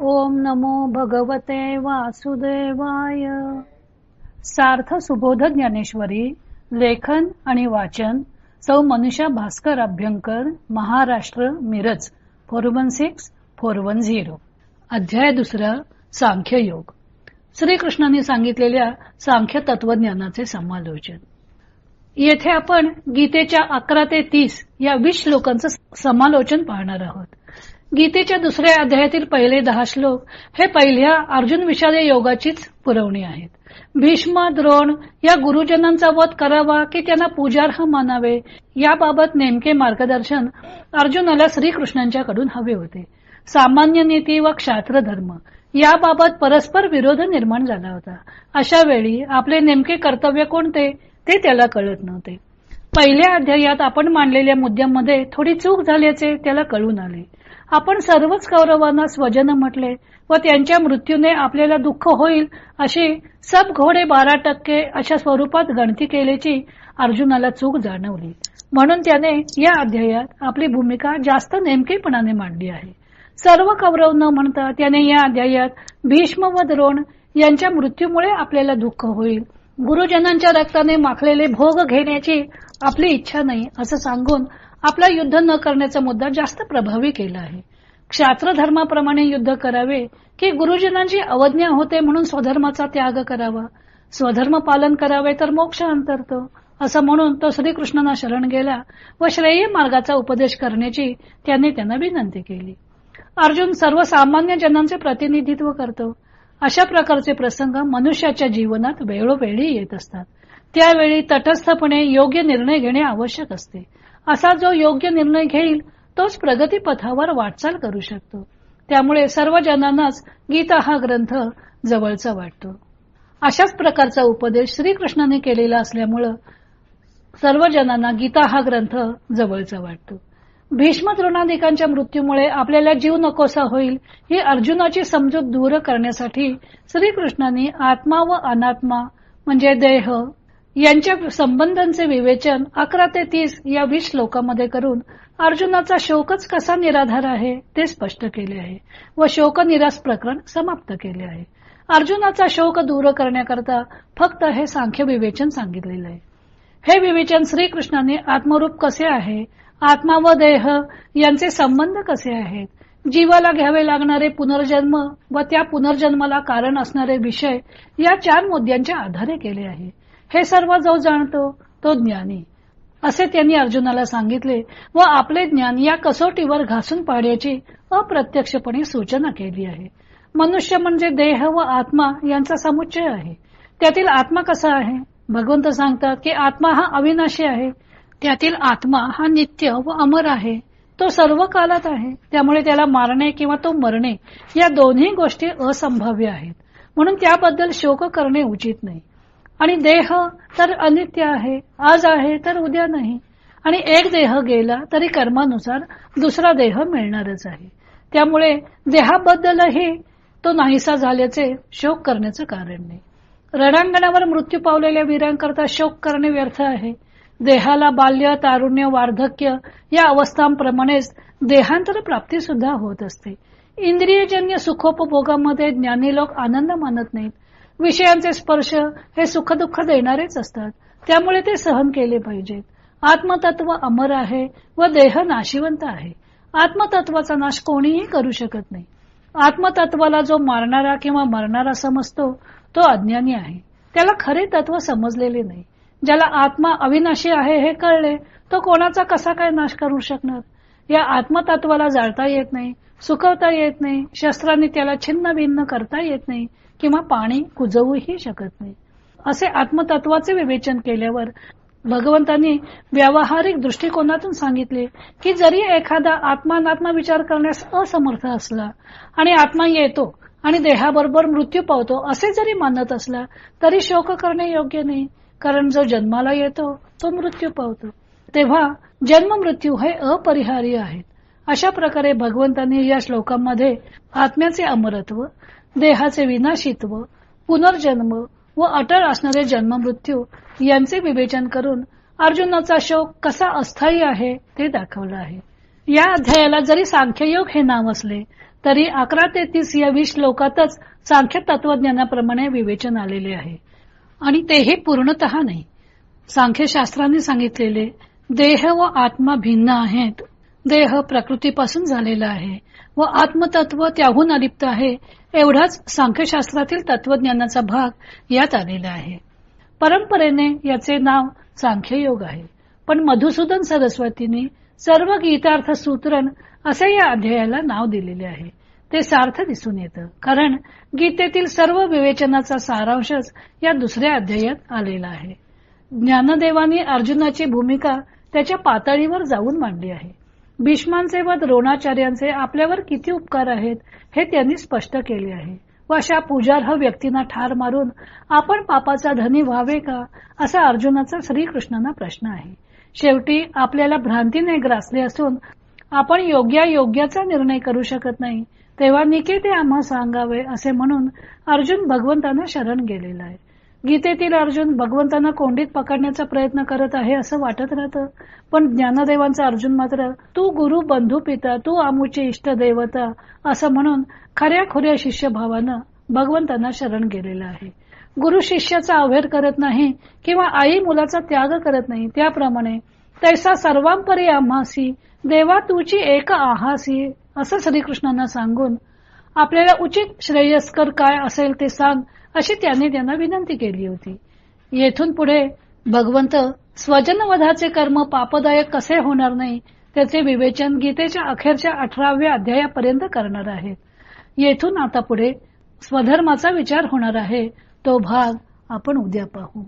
ओम नमो भगवते वासुदेवाय. सार्थ सुबोध ज्ञानेश्वरी लेखन आणि वाचन सौ Manusha Bhaskar Abhyankar Maharashtra Miraj four one six four one zero. अध्याय दुसरा सांख्य योग. श्रीकृष्णाने सांगितलेल्या सांख्य तत्वज्ञानाचे समालोचन. येथे आपण गीतेच्या अकरा ते तीस या वीस श्लोकांचं समालोचन पाहणार आहोत. गीतेच्या दुसऱ्या अध्यायातील पहिले दहा श्लोक हे पहिल्या अर्जुन विषादे योगाचीच पुरवणी आहेत. भीष्म द्रोण या गुरुजनांचा वध करावा की त्यांना पूजार्ह मानावे याबाबत नेमके मार्गदर्शन अर्जुनाला श्रीकृष्णांच्याकडून हवे होते. सामान्य नीती व क्षात्र धर्म याबाबत परस्पर विरोध निर्माण झाला होता. अशा वेळी आपले नेमके कर्तव्य कोणते ते त्याला कळत नव्हते. पहिल्या अध्यायात आपण मांडलेल्या मुद्द्यामध्ये थोडी चूक झाल्याचे त्याला कळून आले. आपण सर्वच कौरवांना स्वजन म्हटले व त्यांच्या मृत्यूने आपल्याला दुःख होईल अशी सब घोडे बारा टक्के अशा स्वरूपात गणती केल्याची अर्जुनाला चूक जाणवली. म्हणून त्याने या अध्यायात आपली भूमिका जास्त नेमकेपणाने मांडली आहे. सर्व कौरव न म्हणता त्याने या अध्यायात भीष्म व द्रोण यांच्या मृत्यूमुळे आपल्याला दुःख होईल. गुरुजनांच्या रक्ताने माखलेले भोग घेण्याची आपली इच्छा नाही असं सांगून आपला युद्ध न करण्याचा मुद्दा जास्त प्रभावी केला आहे. क्षात्र धर्माप्रमाणे युद्ध करावे की गुरुजनांची अवज्ञा होते म्हणून स्वधर्माचा त्याग करावा? स्वधर्म पालन करावे तर मोक्ष अंतरतो. असं म्हणून तो श्रीकृष्णांना शरण गेला व श्रेय मार्गाचा उपदेश करण्याची त्यांनी त्यांना विनंती केली. अर्जुन सर्वसामान्य जनांचे प्रतिनिधित्व करतो. अशा प्रकारचे प्रसंग मनुष्याच्या जीवनात वेळोवेळी येत असतात. त्यावेळी तटस्थपणे योग्य निर्णय घेणे आवश्यक असते. असा जो योग्य निर्णय घेईल तोच प्रगतीपथावर वाटचाल करू शकतो. त्यामुळे सर्व जनांनाच गीता हा ग्रंथ जवळचा वाटतो. अशाच प्रकारचा उपदेश श्रीकृष्णाने केलेला असल्यामुळं सर्व जनांना गीता हा ग्रंथ जवळचा वाटतो. भीष्म द्रोणादिकांच्या मृत्यूमुळे आपल्याला जीव नकोसा होईल ही अर्जुनाची समजूत दूर करण्यासाठी श्रीकृष्णांनी आत्मा व अनात्मा म्हणजे देह यांच्या संबंधांचे विवेचन अकरा ते तीस या वीस श्लोकामध्ये करून अर्जुनाचा शोकच कसा निराधार आहे ते स्पष्ट केले आहे व शोक निरास प्रकरण समाप्त केले आहे. अर्जुनाचा शोक दूर करण्याकरता फक्त हे सांख्य विवेचन सांगितलेलं आहे. हे विवेचन श्रीकृष्णाने आत्मरूप कसे आहे आत्मा व देह यांचे संबंध कसे आहेत जीवाला घ्यावे लागणारे पुनर्जन्म व त्या पुनर्जन्माला कारण असणारे विषय या चार मुद्द्यांच्या आधारे केले आहे. हे सर्व जो जाणतो तो ज्ञानी. असे त्यांनी अर्जुनाला सांगितले व आपले ज्ञान या कसोटीवर घासून पाडण्याची अप्रत्यक्षपणे सूचना केली आहे. मनुष्य म्हणजे देह व आत्मा यांचा समुच्चय आहे. त्यातील आत्मा कसा आहे? भगवंत सांगतात की आत्मा हा अविनाशी आहे. त्यातील आत्मा हा नित्य व अमर आहे. तो सर्व कालात आहे. त्यामुळे त्याला मारणे किंवा तो मरणे या दोन्ही गोष्टी असंभाव्य आहेत. म्हणून त्याबद्दल शोक करणे उचित नाही. आणि देह तर अनित्य आहे आज आहे तर उद्या नाही. आणि एक देह गेला तरी कर्मानुसार दुसरा देह मिळणारच आहे. त्यामुळे देहाबद्दलही तो नाहीसा झाल्याचे शोक करण्याचं कारण नाही. रणांगणावर मृत्यू पावलेल्या वीरांकरता शोक करणे व्यर्थ आहे. देहाला बाल्य तारुण्य वार्धक्य या अवस्थांप्रमाणेच देहांतर प्राप्ती सुद्धा होत असते. इंद्रियजन्य सुखोपभोगामध्ये ज्ञानी लोक आनंद मानत नाहीत. विषयांचे स्पर्श हे सुखदुःख देणारेच असतात. त्यामुळे ते सहन केले पाहिजेत. आत्मतत्व अमर आहे व देह नाशिवंत आहे. आत्मतत्वाचा नाश कोणीही करू शकत नाही. आत्मतत्वाला जो मारणारा किंवा मरणारा समजतो तो अज्ञानी आहे. त्याला खरे तत्व समजलेले नाही. ज्याला आत्मा अविनाशी आहे हे कळले तो कोणाचा कसा काय नाश करू शकणार? या आत्मतत्वाला जाळता येत नाही. सुकवता येत नाही. शस्त्रांनी त्याला छिन्न भिन्न करता येत नाही किंवा पाणी कुजवूही शकत नाही. असे आत्मतत्वाचे विवेचन केल्यावर भगवंतांनी व्यावहारिक दृष्टिकोनातून सांगितले की जरी एखादा आत्मानात्मा विचार करण्यास असमर्थ असला आणि आत्मा येतो आणि देहाबरोबर मृत्यू पावतो असे जरी मानत असला तरी शोक करणे योग्य नाही. कारण जो जन्माला येतो तो मृत्यू पावतो. तेव्हा जन्म मृत्यू हे अपरिहार्य आहेत अशा प्रकारे भगवंतांनी या श्लोकांमध्ये आत्म्याचे अमरत्व देहाचे विनाशित्व पुनर्जन्म व अटळ असणारे जन्म मृत्यू यांचे विवेचन करून अर्जुनाचा शोक कसा अस्थायी आहे ते दाखवलं आहे. या अध्यायाला जरी सांख्ययोग हे नाव असले तरी अकरा ते तीस या वीस श्लोकातच सांख्य तत्वज्ञानाप्रमाणे विवेचन आलेले आहे. आणि तेही पूर्णत नाही. सांख्यशास्त्रांनी सांगितलेले देह व आत्मा भिन्न आहेत. देह प्रकृतीपासून झालेला आहे व आत्मतत्व त्याहून अलिप्त आहे एवढाच सांख्यशास्त्रातील तत्वज्ञानाचा भाग यात आलेला आहे. परंपरेने याचे नाव सांख्ययोग आहे. पण मधुसूदन सरस्वतींनी सर्व गीतार्थ सूत्रण असे या अध्यायाला नाव दिलेले आहे. ते सार्थ दिसून येतं कारण गीतेतील सर्व विवेचनाचा सारांशच या दुसऱ्या अध्यायात आलेला आहे. ज्ञानदेवानी अर्जुनाची भूमिका त्याच्या पातळीवर जाऊन मांडली आहे. भीष्मांचे व द्रोणाचार्यांचे आपल्यावर किती उपकार आहेत हे त्यांनी स्पष्ट केले आहे. व अशा पूजार्ह व्यक्तींना ठार मारून आपण पापाचा धनी व्हावे का असा अर्जुनाचा श्रीकृष्णांना प्रश्न आहे. शेवटी आपल्याला भ्रांतीने ग्रासले असून आपण योग्या योग्याचा निर्णय करू शकत नाही तेव्हा निकेते आम्हा सांगावे असे म्हणून अर्जुन भगवंतांना शरण गेलेला आहे. गीतेतील अर्जुन भगवंतांना कोंडीत पकडण्याचा प्रयत्न करत आहे असं वाटत राहतं. पण ज्ञानदेवांचा अर्जुन मात्र तू गुरु बंधू पिता तू आमूची इष्ट देवता असं म्हणून खऱ्या खुऱ्या शिष्यभावानं भगवंतांना शरण गेलेलं आहे. गुरु शिष्याचा अवहेर करत नाही किंवा आई मुलाचा त्याग करत नाही त्याप्रमाणे तैसा सर्वांपरी आम्हासी देवा तुची एक आहासी असं श्रीकृष्णांना सांगून आपल्याला उचित श्रेयस्कर काय असेल ते सांग अशी त्यांनी त्यांना विनंती केली होती. येथून पुढे भगवंत स्वजनवधाचे कर्म पापदायक कसे होणार नाही त्याचे विवेचन गीतेच्या अखेरच्या अठराव्या अध्यायापर्यंत करणार आहेत येथून आता पुढे स्वधर्माचा विचार होणार आहे तो भाग आपण उद्या पाहू.